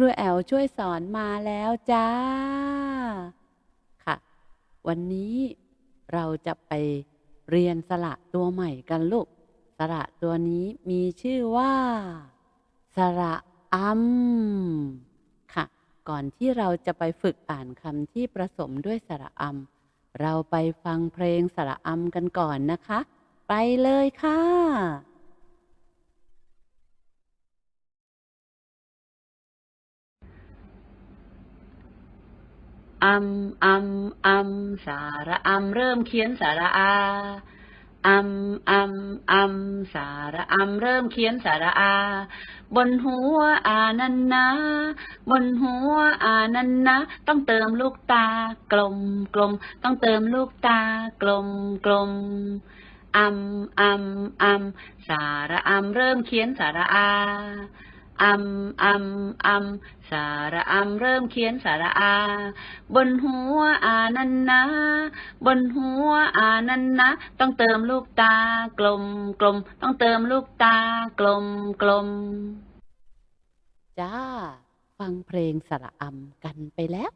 รูแอลช่วยสอนมาแล้วจ้า ค่ะ วันนี้เราจะไปเรียนสระตัวใหม่กันลูก สระตัวนี้มีชื่อว่า สระอัมค่ะ ก่อนที่เราจะไปฝึกอ่านคำที่ผสมด้วยสระอัมเราไปฟังเพลงสระอัมกันก่อนนะคะ ไปเลยค่ะ อัมอัมอัมสาระอัมเริ่มเขียนสาระอาอัมอัมอัมสาระอัมเริ่มเขียนสาระอา บนหัวอานันนะ บนหัวอานันนะ ต้องเติมลูกตา กลมกลม ต้องเติมลูกตา กลมกลมอัมอัมอัมสาระอัมเริ่มเขียนสาระอา อัมอัมอัมสาระอัมเริ่มเขียนสาระอา บนหัวอานันนะ บนหัวอานันนะ ต้องเติมลูกตากลมกลม ต้องเติมลูกตากลมกลม จ้า ฟังเพลงสระอัมกันไปแล้ว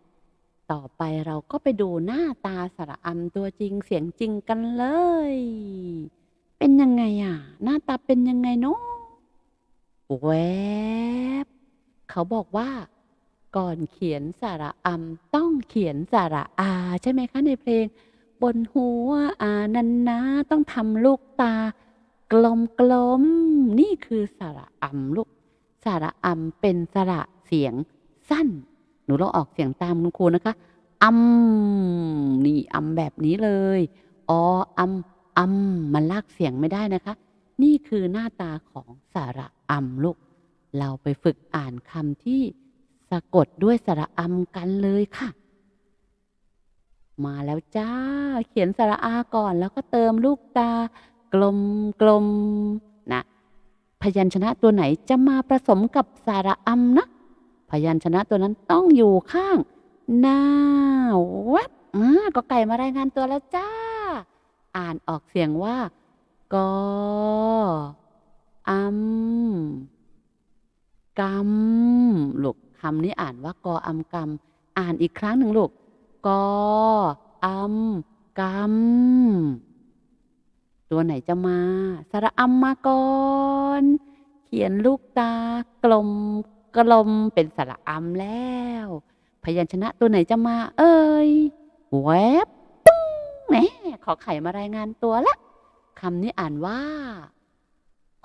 ต่อไปเราก็ไปดูหน้าตาสระอัมตัวจริงเสียงจริงกันเลย เป็นยังไงอะ หน้าตาเป็นยังไงเนาะ แวบเขาบอกว่าก่อนเขียนสระอัมต้องเขียนสระอา ใช่ไหมคะในเพลง บนหัวอานันนะต้องทำลูกตา กลมกลมๆนี่คือสระอัมลูกสระอัมเป็นสระเสียงสั้น หนูลองออกเสียงตามคุณครูนะคะอัมนี่อัมแบบนี้เลยออัมอัมมันลากเสียงไม่ได้นะคะ นี่คือหน้าตาของสระอัมลูก เราไปฝึกอ่านคำที่สะกดด้วยสระอัมกันเลยค่ะ มาแล้วจ้า เขียนสระอาก่อนแล้วก็เติมลูกตา กลมกลมๆนะ พยัญชนะตัวไหนจะมาผสมกับสระอัมนะ พยัญชนะตัวนั้นต้องอยู่ข้าง หน้าวัดอ่าก็ไก่มารายงานตัวแล้วจ้า อ่านออกเสียงว่ากออัม กำลูกคำนี้อ่านว่ากออัมกำอ่านอีกครั้งหนึ่งลูกกออัมกำตัวไหนจะมา สระอัมมาก่อนเขียนลูกตากลมกลมเป็นสระอัมแล้ว พยัญชนะตัวไหนจะมา เอ้ยแวบปุ้งแหมขอไข่มารายงานตัวละคำนี้อ่านว่า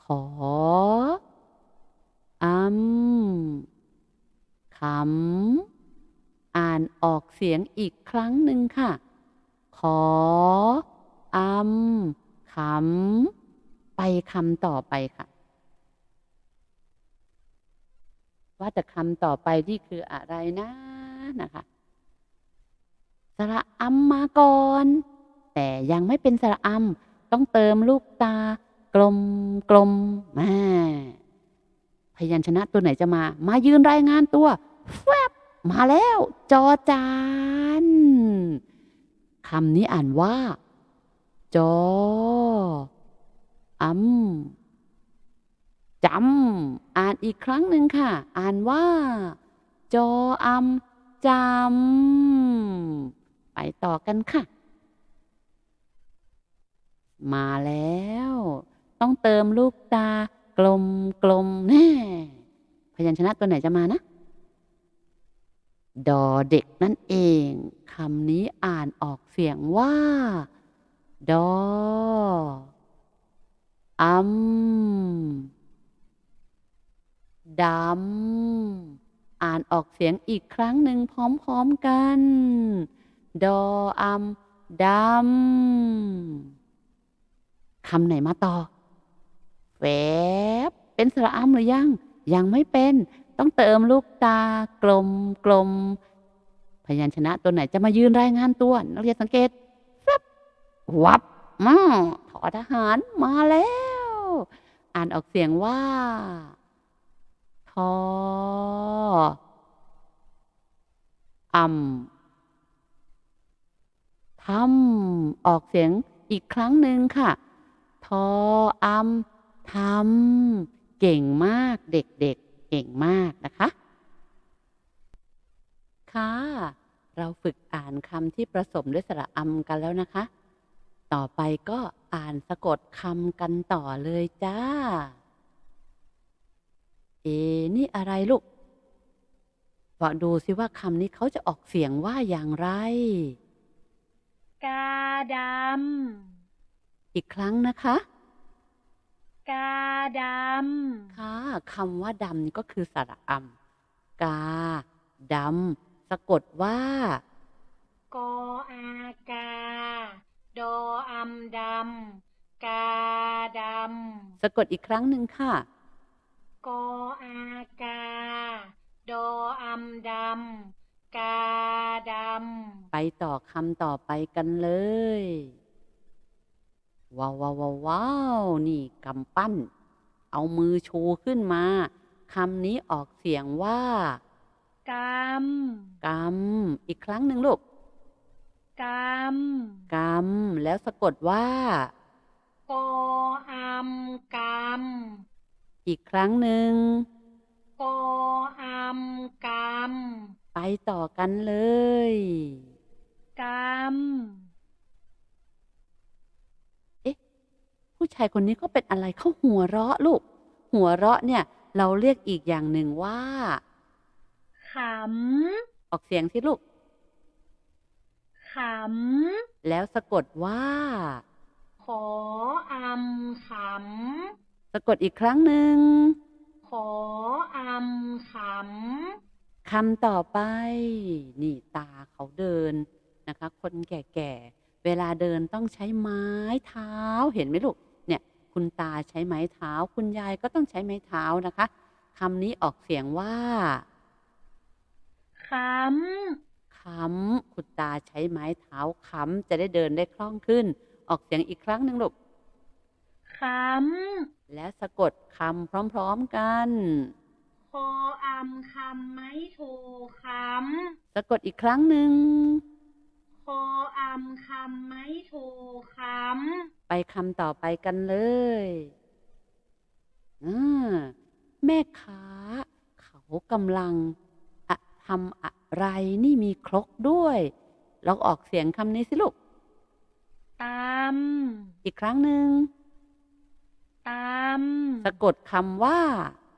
ขอ อัมคำอ่านออกเสียงอีกครั้งหนึ่งค่ะ ขออัมคำไปคำต่อไปค่ะ ว่าแต่คำต่อไปนี่คืออะไรนะนะคะสระอัมมาก่อน แต่ยังไม่เป็นสระอัมต้องเติมลูกตากลมกลมมา พยัญชนะตัวไหนจะมา มายืนรายงานตัวแฟบมาแล้ว จอจานคำนี้อ่านว่า จออัมจำอ่านอีกครั้งหนึ่งค่ะ อ่านว่า จออัมจำ ไปต่อกันค่ะ มาแล้ว ต้องเติมลูกตา กลมกลมแน่พยัญชนะตัวไหนจะมานะ ดอเด็กนั่นเองคำนี้อ่านออกเสียงว่า ดออัมดำ อ่านออกเสียงอีกครั้งหนึ่งพร้อมๆกัน ดออัมดำคำไหนมาต่อ แวบเป็นสระอัมหรือยัง ยังไม่เป็น ต้องเติมลูกตากลมกลมพยัญชนะตัวไหนจะมายืนรายงานตัวนักเรียนสังเกตแฟบวับมาถอทหารมาแล้ว อ่านออกเสียงว่าทออัมทำออกเสียงอีกครั้งหนึ่งค่ะ ทออัม ทำเก่งมากเด็กๆเก่งมากนะคะ ค่ะ เราฝึกอ่านคำที่ผสมด้วยสระอำกันแล้วนะคะ ต่อไปก็อ่านสะกดคำกันต่อเลยจ้า เอ นี่อะไรลูกบอกดูสิว่าคำนี้เขาจะออกเสียงว่าอย่างไร กาดอีกครั้งนะคะำ กาดค่ะคำว่าดำนี่ก็คือสระอำกาดำสะกดว่าำกออากา ดออำดำกาดสะกดอีกครั้งหนึ่งค่ะำกออากา ดออำดำกาดไปต่อคำต่อไปกันเลย ว้าวว้าวว้าวว้าวนี่กำปั้น เอามือชูขึ้นมาคำนี้ออกเสียงว่าำกกำอีกครั้งหนึ่งลูกำกกำแล้วสะกดว่าำกออำกอีกครั้งหนึ่งำกออำกไปต่อกันเลยำกำ ผู้ชายคนนี้ก็เป็นอะไรเขาหัวเราะลูก หัวเราะเนี่ย เราเรียกอีกอย่างหนึ่งว่าขออกเสียงทีลูกำแล้วสะกดว่า ขออำขสะกดอีกครั้งหนึ่งขออำขคำต่อไป นี่ตาเขาเดินนะคะ คนแก่ๆ เวลาเดินต้องใช้ไม้เท้าเห็นไหมลูก คุณตาใช้ไม้เท้า คุณยายก็ต้องใช้ไม้เท้านะคะคำนี้ออกเสียงว่าำขค้ำคุณตาใช้ไม้เท้าค้ำจะได้เดินได้คล่องขึ้น ออกเสียงอีกครั้งหนึ่งลูกำขและสะกดคำพร้อมๆกันำขออำคำไม่ถูกขสะกดอีกครั้งหนึ่งำข ออำคำไม่ถูกขไปคำต่อไปกันเลยอ่าแม่ค้า เขากำลังอะทำอะไรนี่มีครกด้วย ลองออกเสียงคำนี้สิลูกำตำอีกครั้งหนึ่งตสะกดคำว่า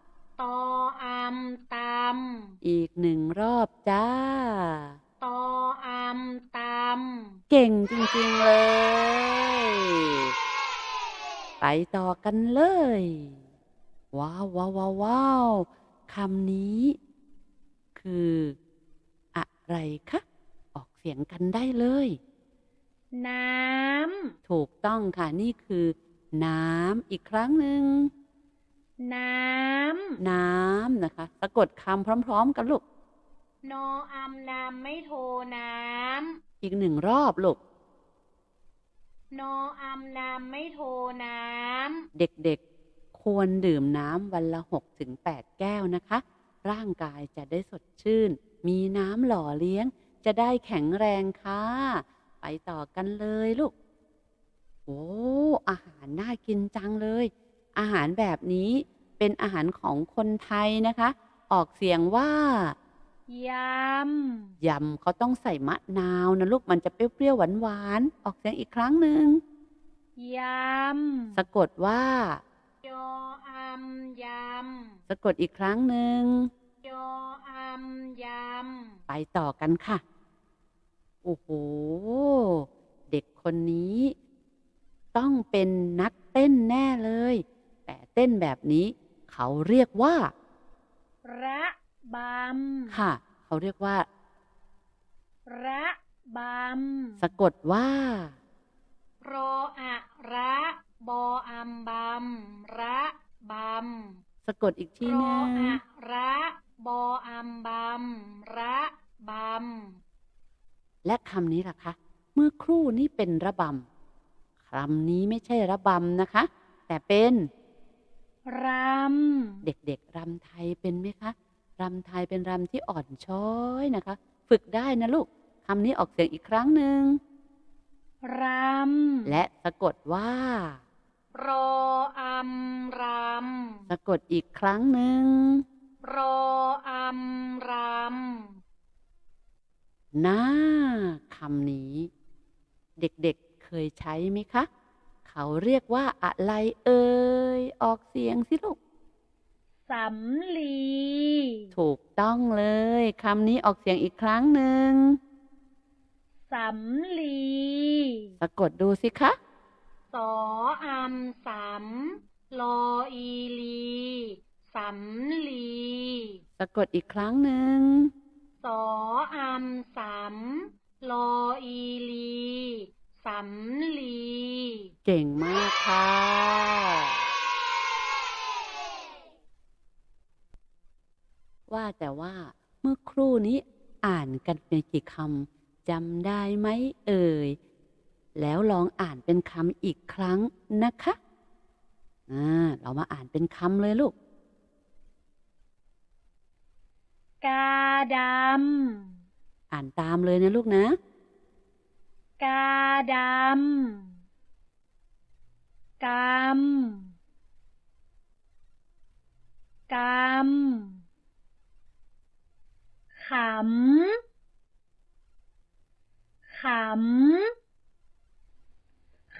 ำตออำตำอีกหนึ่งรอบจ้าตออำตำเก่งจริงๆเลย ไปต่อกันเลย ว้าวว้าวว้าวว้าวคำนี้ คือ อะไรคะ ออกเสียงกันได้เลย น้ถูกต้องค่ะ นี่คือ น้ำอีกครั้งหนึ่งำน้น้ำนะคะ สะกดคำพร้อม ๆ กันลูกำ นออำนำไม่โทน้อีกหนึ่งรอบลูกำ นออำนำไม่โทน้เด็กๆ ควรดื่มน้ำวันละ6ถึง8แก้วนะคะ ร่างกายจะได้สดชื่น มีน้ำหล่อเลี้ยง จะได้แข็งแรงค่ะ ไปต่อกันเลยลูก โอ้ อาหารน่ากินจังเลย อาหารแบบนี้เป็นอาหารของคนไทยนะคะ ออกเสียงว่าำยยำเขาต้องใส่มะนาวนะลูกมันจะเปรี้ยวๆหวานๆออกเสียงอีกครั้งหนึ่งำยสะกดว่าำยออำยสะกดอีกครั้งหนึ่งำยออำยำ ไปต่อกันค่ะ โอ้โห เด็กคนนี้ ต้องเป็นนักเต้นแน่เลย แต่เต้นแบบนี้ เขาเรียกว่า ระ บำค่ะ เขาเรียกว่า ระบสะกดว่าำรออะระบออำบำระบำสะกดอีกทีรหอนึงอะระบออำบำระบและคำนี้ล่ะคะเมื่อครู่นี้เป็นระบำคำนี้ไม่ใช่ระบำนะคะ แต่เป็นำรเด็กๆรำไทยเป็นไหมคะ รำไทยเป็นรำที่อ่อนช้อยนะคะ ฝึกได้นะลูกคำนี้ออกเสียงอีกครั้งหนึ่งำรำ และสะกดว่า รออำรสะกดอีกครั้งหนึ่งำรออำรน้าคำนี้ เด็กๆเคยใช้ไหมคะ เขาเรียกว่าอะไรเอ่ย ออกเสียงสิลูก สำลี ถูกต้องเลยคำนี้ออกเสียงอีกครั้งหนึ่งสำลี สะกดดูสิคะสออัมสำลออีลีสำลี สะกดอีกครั้งหนึ่งสออัมสำลออีลีสำลี เก่งมากค่ะ ว่าแต่ว่าเมื่อครู่นี้อ่านกันเป็นกี่คำจำได้ไหมเอ่ย แล้วลองอ่านเป็นคำอีกครั้งนะคะอ่าเรามาอ่านเป็นคำเลยลูก กาดอ่านตามเลยนะลูกนะำกาดำกำกำขำ ขำ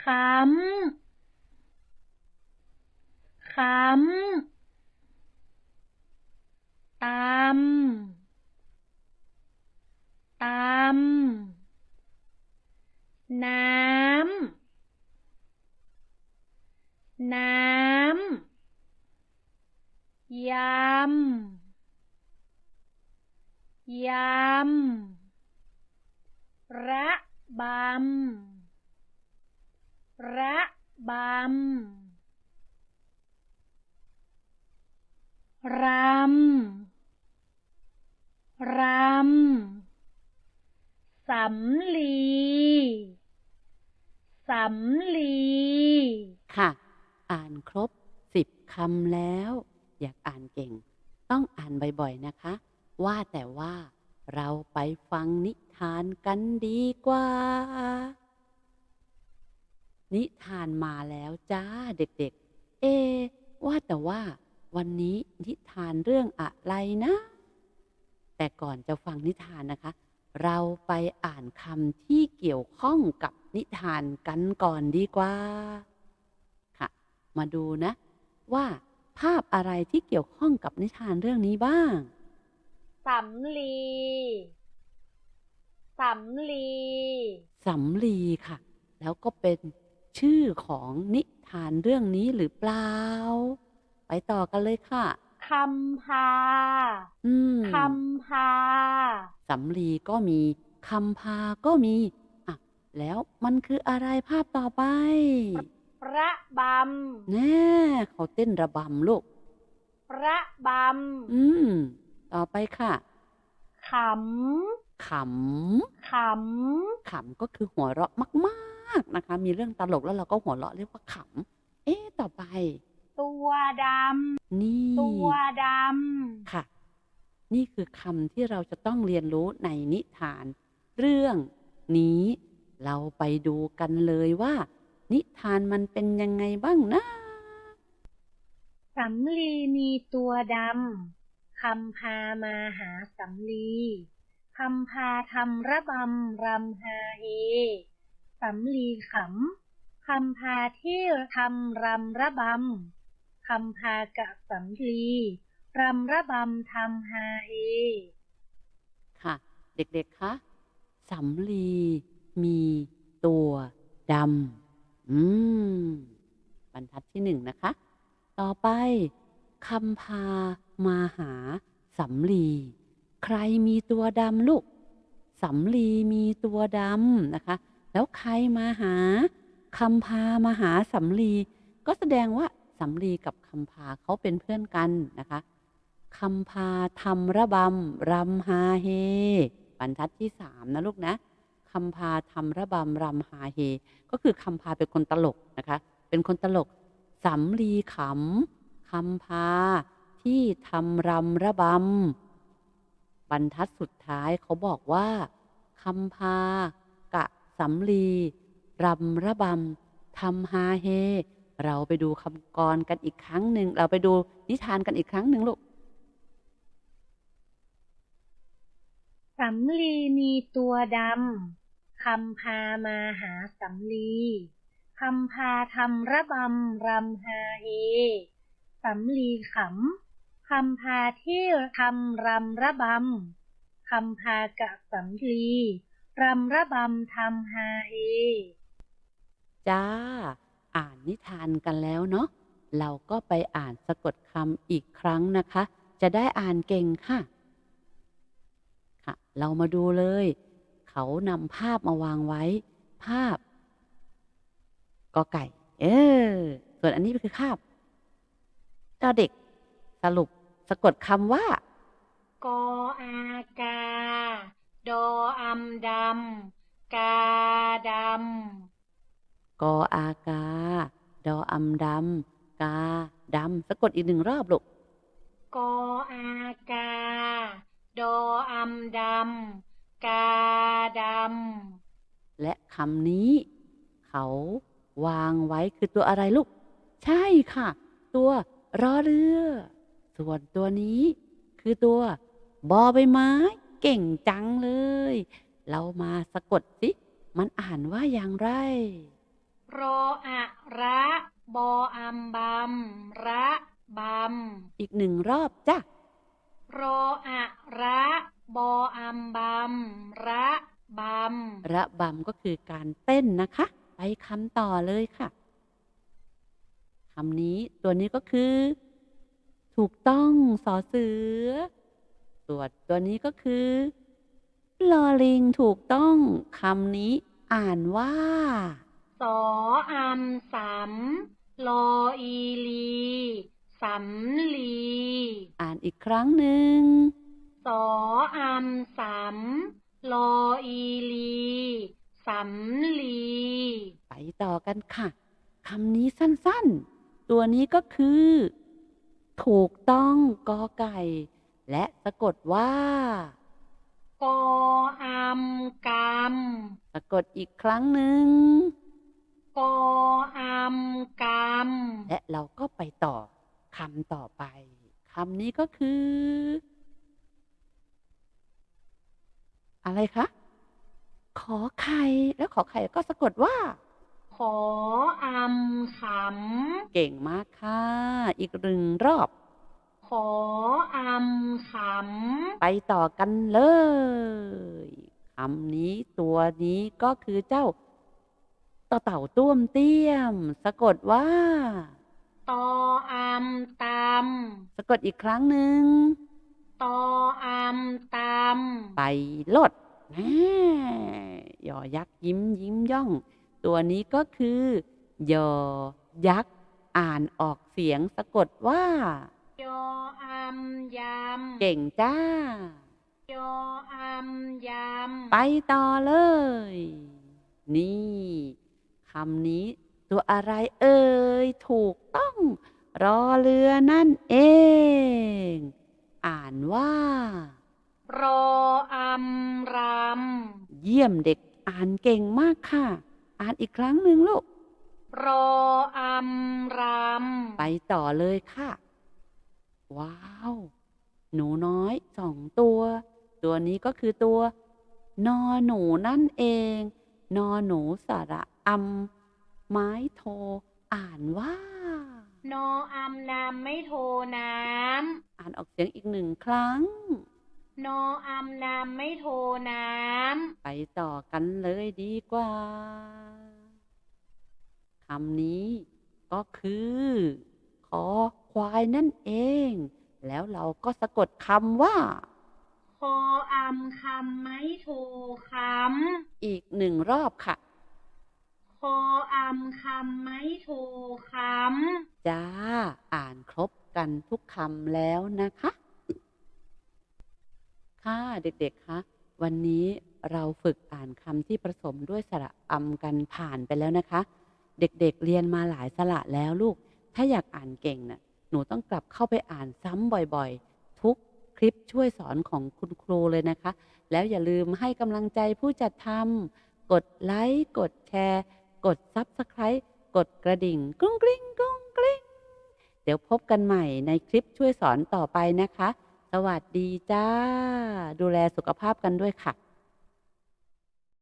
ขำ ขำ ตามตามน้ำ น้ำ ยำ ยำ ระบำ ระบำ รำ รำ สำลี สำลี ค่ะ อ่านครบสิบคำแล้ว อยากอ่านเก่ง ต้องอ่านบ่อยๆนะคะ ว่าแต่ว่า เราไปฟังนิทานกันดีกว่า นิทานมาแล้วจ้าเด็กๆ เอ ว่าแต่ว่าวันนี้นิทานเรื่องอะไรนะ แต่ก่อนจะฟังนิทานนะคะ เราไปอ่านคำที่เกี่ยวข้องกับนิทานกันก่อนดีกว่า ค่ะ มาดูนะ ว่าภาพอะไรที่เกี่ยวข้องกับนิทานเรื่องนี้บ้าง สำลีสำลีสำลีค่ะ แล้วก็เป็นชื่อของนิทานเรื่องนี้หรือเปล่า ไปต่อกันเลยค่ะคำพาอืมคำพาสำลีก็มีคำพาก็มีอะแล้วมันคืออะไรภาพต่อไประบแน่เขาเต้นระบำลูกำระบอืม ต่อไปค่ะำขขำขำขำก็คือหัวเราะมากๆนะคะ มีเรื่องตลกแล้วเราก็หัวเราะเรียกว่าขำเอ๊ะต่อไปำตัวดนี่ำตัวดค่ะ นี่คือคำที่เราจะต้องเรียนรู้ในนิทาน เรื่องนี้เราไปดูกันเลยว่า นิทานมันเป็นยังไงบ้างนะำสำลีมีตัวดำ คำพามาหาสำลีคำพาทำระบำรำฮาเฮสำลีขำคำพาที่ทำรำระบำคำพากับสำลีรำระบำทำฮาเฮค่ะ เด็กๆคะสำลี มีตัวดำอืม บรรทัดที่หนึ่งนะคะ ต่อไป คำพามาหาสำลี ใครมีตัวดำลูกสำลีมีตัวดำนะคะ แล้วใครมาหาคำพามาหาสำลี ก็แสดงว่าสำลีกับคำพาเขาเป็นเพื่อนกันนะคะคำพาทำระบำรำฮาเฮบรรทัดที่สามนะลูกนะคำพาทำระบำรำฮาเฮก็คือคำพาเป็นคนตลกนะคะ เป็นคนตลกสำลีขำ คำพา ที่ทำรำระบำ บรรทัดสุดท้ายเขาบอกว่าคำพา กะสำลีรำระบำทำฮาเฮ เราไปดูคำกรกันอีกครั้งหนึ่ง เราไปดูนิทานกันอีกครั้งหนึ่งลูกสำลีมีตัวดำคำพามาหาสำลีคำพาทำระบำรำฮาเฮ สำลีขำคำพาที่ทำรำระบำคำพากะสำลีรำระบำทำฮาเฮจ้า อ่านนิทานกันแล้วเนาะเราก็ไปอ่านสะกดคำอีกครั้งนะคะ จะได้อ่านเก่งค่ะ ค่ะ เรามาดูเลย เขานำภาพมาวางไว้ ภาพกอไก่ เออ ส่วนอันนี้คือคา บดอเด็ก สรุปสะกดคำว่า กออากา ดออำดำกาดกออากา ดออำดำกาดำสะกดอีกหนึ่งรอบลูกำกออากา ดออำดำกาดำและคำนี้ เขาวางไว้คือตัวอะไรลูก ใช่ค่ะ ตัว รอเรือ ส่วนตัวนี้คือตัวบอใบไม้ เก่งจังเลย เรามาสะกดสิ มันอ่านว่าอย่างไร รออะระบออำบำระบำอีกหนึ่งรอบจ้ะรออะระบออำบำระบำระบำก็คือการเต้นนะคะ ไปคำต่อเลยค่ะ คำนี้ตัวนี้ก็คือ ถูกต้องสอเสือ ส่วนตัวนี้ก็คือลอลิงถูกต้องคำนี้อ่านว่า สออำสำลออีลีสำลี อ่านอีกครั้งหนึ่ง สออำสำลออีลีสำลี ไปต่อกันค่ะ คำนี้สั้นๆ ตัวนี้ก็คือ ถูกต้องกอไก่ และสะกดว่า กออำกสะกดอีกครั้งหนึ่งำกออำกำและเราก็ไปต่อคำต่อไปคำนี้ก็คือ อะไรคะ ขอไข่ แล้วขอไข่ก็สะกดว่าข ออำขเก่งมากค่ะ อีกหนึ่งรอบำขออำขำ ไปต่อกันเลยคำนี้ตัวนี้ก็คือเจ้าต่อเต่าต้วมเตี้ยม สะกดว่าตออำตสะกดอีกครั้งหนึ่งำตออำตำไปลดแน่ยอยักษ์ยิ้มยิ้มย่อง ตัวนี้ก็คือ ยอ ยักษ์ อ่านออกเสียงสะกดว่า ยออำยำเก่งจ้า ยออำยำไปต่อเลย นี่คำนี้ตัวอะไรเอ่ย ถูกต้อง รอเรือนั่นเอง อ่านว่ารออำรเยี่ยมเด็กอ่านเก่งมากค่ะ อ่านอีกครั้งหนึ่งลูกำรออำรไปต่อเลยค่ะ ว้าว หนูน้อยสองตัว ตัวนี้ก็คือตัวนอหนูนั่นเอง นอหนูสระอำไม้โท อ่านว่าำนออำน้ำไม่โทน้อ่านออกเสียงอีกหนึ่งครั้งำ นออำน้ำไม่โทน้ไปต่อกันเลยดีกว่า คำนี้ก็คือ ขอควายนั่นเอง แล้วเราก็สะกดคำว่าำคออำคำไม่โทคอีกหนึ่งรอบค่ะำคออำคำไม่โทคจ้า อ่านครบกันทุกคำแล้วนะคะ ค่ะเด็กๆ คะ วันนี้เราฝึกอ่านคำที่ผสมด้วยสระอำกันผ่านไปแล้วนะคะ เด็กๆเรียนมาหลายสระแล้วลูก ถ้าอยากอ่านเก่งน่ะหนูต้องกลับเข้าไปอ่านซ้ำบ่อยๆ ทุกคลิปช่วยสอนของคุณครูเลยนะคะ แล้วอย่าลืมให้กำลังใจผู้จัดทำกดไลค์กดแชร์ กด Subscribe กดกระดิ่งกรุ้งกริ้งกรุ้งกริ้งเดี๋ยวพบกันใหม่ในคลิปช่วยสอนต่อไปนะคะ สวัสดีจ้า ดูแลสุขภาพกันด้วยค่ะ